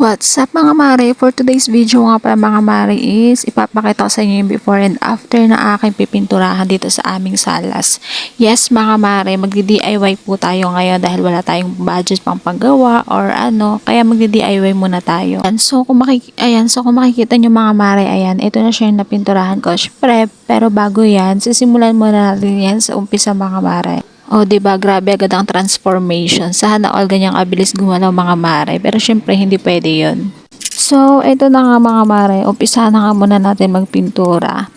What's up mga mare? For today's video nga pala mga mare is ipapakita ko sa inyo yung before and after na aking pipinturahan dito sa aming salas. Yes mga mare, magdi-DIY po tayo ngayon dahil wala tayong budget pang paggawa or ano, kaya magdi-DIY muna tayo. So kung, makik ayan, so kung makikita nyo mga mare, ayan, ito na siya yung napinturahan ko. Syempre, pero bago yan, sisimulan muna natin yan sa umpisa mga mare. Oh, di ba grabe agad ang transformation. Sana all ganyang abilis gumalaw mga mare. Pero syempre, hindi pwede yun. So, ito na nga mga mare. Umpisa na nga muna natin magpintura.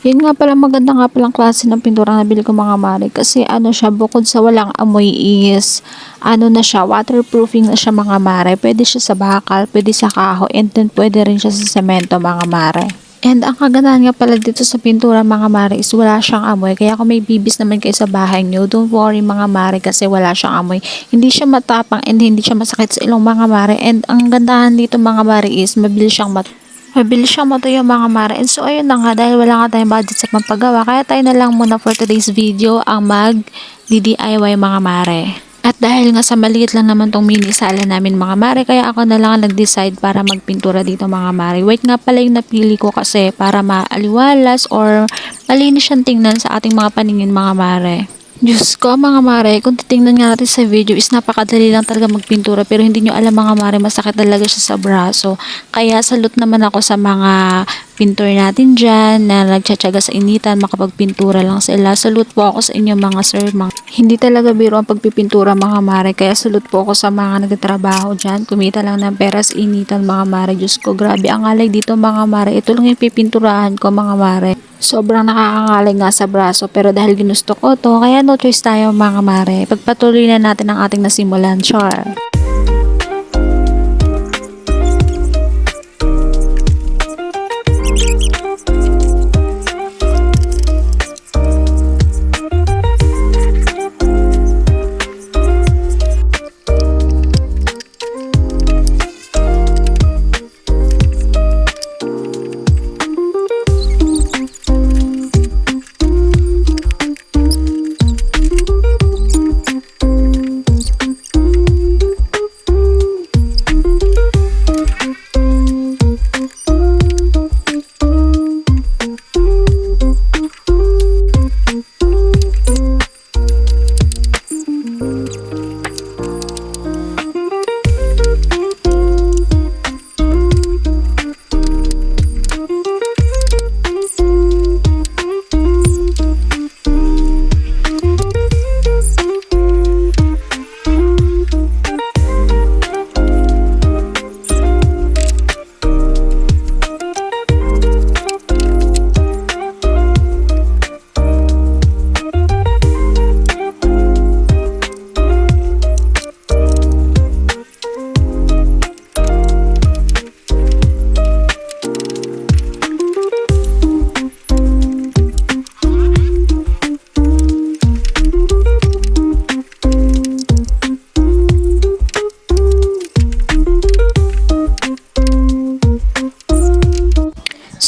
Yun nga pala, maganda nga palang klase ng pintura na nabili ko mga mare. Kasi ano siya, bukod sa walang amoy is, ano na siya, waterproofing na siya mga mare. Pwede siya sa bakal, pwede sa kaho, and then pwede rin siya sa semento mga mare. And ang kagandahan nga pala dito sa pintura mga mare is wala siyang amoy. Kaya kung may bibis naman kayo sa bahay nyo, don't worry mga mare kasi wala siyang amoy. Hindi siya matapang and hindi siya masakit sa ilong mga mare. And ang gandahan dito mga mare is mabilis siyang mat Mabilis siyang matuyo mga mare. And so ayun na nga dahil wala nga tayong budget sa pampagawa. Kaya tayo na lang muna for today's video ang mag DIY mga mare. At dahil nga sa maliit lang naman tong mini sala namin mga mare, kaya ako na lang ang nag-decide para magpintura dito mga mare. White nga pala yung napili ko kasi para maaliwalas or malinis siyang tingnan sa ating mga paningin mga mare. Diyos ko mga mare, kung titingnan nga natin sa video is napakadali lang talaga magpintura pero hindi nyo alam mga mare masakit talaga siya sa braso. Kaya salute naman ako sa mga pintor natin dyan na nagtsatsaga sa initan makapagpintura lang sila. Salute po ako sa inyo mga sir. Mga, hindi talaga biro ang pagpipintura mga mare kaya salute po ako sa mga nagtatrabaho dyan. Kumita lang ng pera sa initan mga mare. Diyos ko grabe ang alay dito mga mare. Ito lang yung pipinturahan ko mga mare. Sobrang nakakangalay nga sa braso pero dahil ginusto ko to kaya no choice tayo mga mare. Pagpatuloy na natin ang ating nasimulan. Char.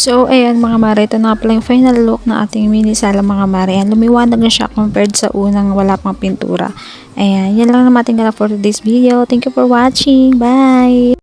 So, ayan mga mare, ito na pala yung final look na ating mini sala mga mare. Ayan, lumiwanag na siya compared sa unang wala pang pintura. Ayan, yan lang naman ating for today's video. Thank you for watching. Bye!